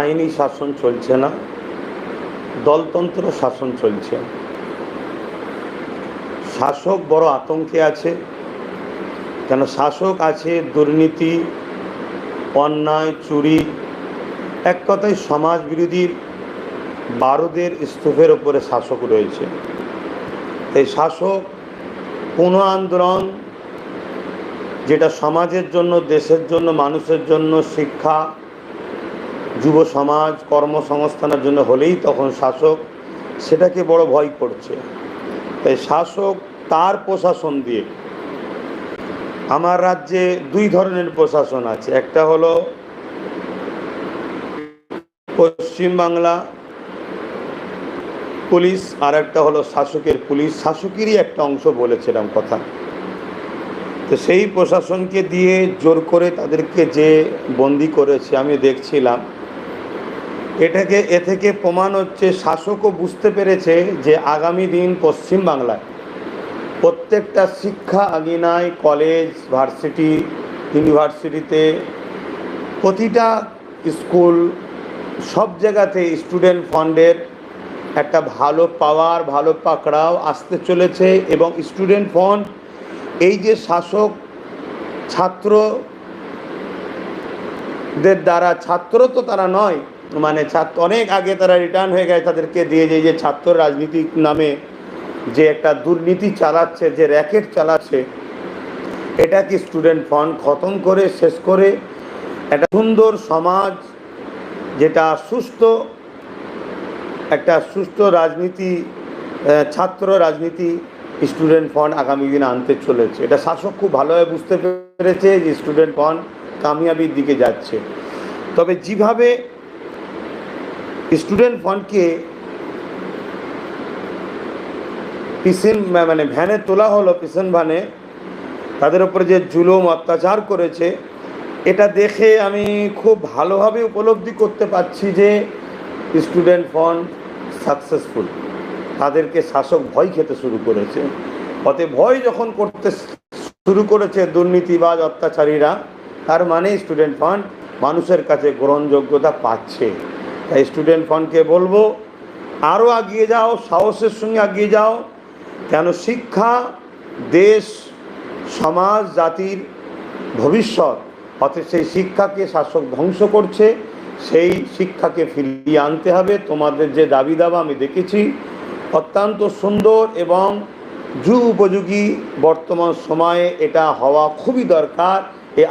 আইনি শাসন চলছে না, দলতন্ত্র শাসন চলছে। শাসক বড় আতঙ্কে আছে, কেন শাসক আছে দুর্নীতি, অন্যায়, চুরি, এক কথায় সমাজ বিরোধীর বারোদের স্তূপের ওপরে শাসক রয়েছে। এই শাসক কোনো আন্দোলন, যেটা সমাজের জন্য, দেশের জন্য, মানুষের জন্য, শিক্ষা যুব সমাজ কর্মসংস্থানের জন্য হলেই তখন শাসক সেটাকে বড় ভয় করছে। তাই শাসক তার প্রশাসন দিয়ে, আমার রাজ্যে দুই ধরনের প্রশাসন আছে। একটা হলো পশ্চিমবাংলা পুলিশ, আর একটা হলো শাসকের পুলিশ। শাসকেরই একটা অংশ বলেছিলাম কথা। তো সেই প্রশাসনকে দিয়ে জোর করে তাদেরকে যে বন্দি করেছে, আমি দেখছিলাম। এটাকে, এ থেকে প্রমাণ হচ্ছে শাসকও বুঝতে পেরেছে যে আগামী দিন পশ্চিম বাংলায় প্রত্যেকটা শিক্ষা আগিনায় কলেজ, ভার্সিটি, ইউনিভার্সিটিতে প্রতিটা স্কুল সব জায়গাতে স্টুডেন্ট ফান্ডের একটা ভালো পাওয়ার, ভালো পাকড়াও আসতে চলেছে এবং স্টুডেন্ট ফান্ড, এই যে শাসক ছাত্রদের দ্বারা, ছাত্র তো তারা নয় মানে ছাত্র অনেক আগে তারা রিটার্ন হয়ে গেছে, তাদেরকে দিয়ে যে যে ছাত্র রাজনীতি নামে যে একটা দুর্নীতি চালাচ্ছে, যে র্যাকেট চালাচ্ছে, এটা কি স্টুডেন্ট ফান্ড খতম করে, শেষ করে? একটা সুন্দর সমাজ যেটা সুস্থ, একটা সুস্থ রাজনীতি ছাত্র রাজনীতি স্টুডেন্ট ফান্ড আগামী দিনে আনতে চলেছে। এটা শাসক খুব ভালোভাবে বুঝতে পেরেছে যে স্টুডেন্ট ফান্ড কামিয়াবির দিকে যাচ্ছে। তবে যেভাবে স্টুডেন্ট ফান্ডকে পিসেন মানে ভ্যানে তোলা হলো, পিসেন ভ্যানে। তাদের উপরে যে জুলুম, অত্যাচার করেছে, এটা দেখে আমি খুব ভালোভাবে উপলব্ধি করতে পারছি যে স্টুডেন্ট ফান্ড সাকসেসফুল। তাদেরকে শাসক ভয় খেতে শুরু করেছে। অতএব ভয় যখন করতে শুরু করেছে দুর্নীতিবাজ অত্যাচারীরা, তার মানে স্টুডেন্ট ফান্ড মানুষের কাছে গ্রহণযোগ্যতা পাচ্ছে। তাই স্টুডেন্ট ফান্ডকে বলব আরও এগিয়ে যাও, সাহসের সঙ্গে এগিয়ে যাও, কেন শিক্ষা, দেশ, সমাজ, জাতির ভবিষ্যৎ অতএব সেই শিক্ষাকে শাসক ধ্বংস করছে, সেই শিক্ষাকে ফিরিয়ে আনতে হবে। তোমাদের যে দাবি দাবা আমি দেখেছি, অত্যন্ত সুন্দর এবং যুগ উপযোগী বর্তমান সময়ে এটা হওয়া খুবই দরকার। এ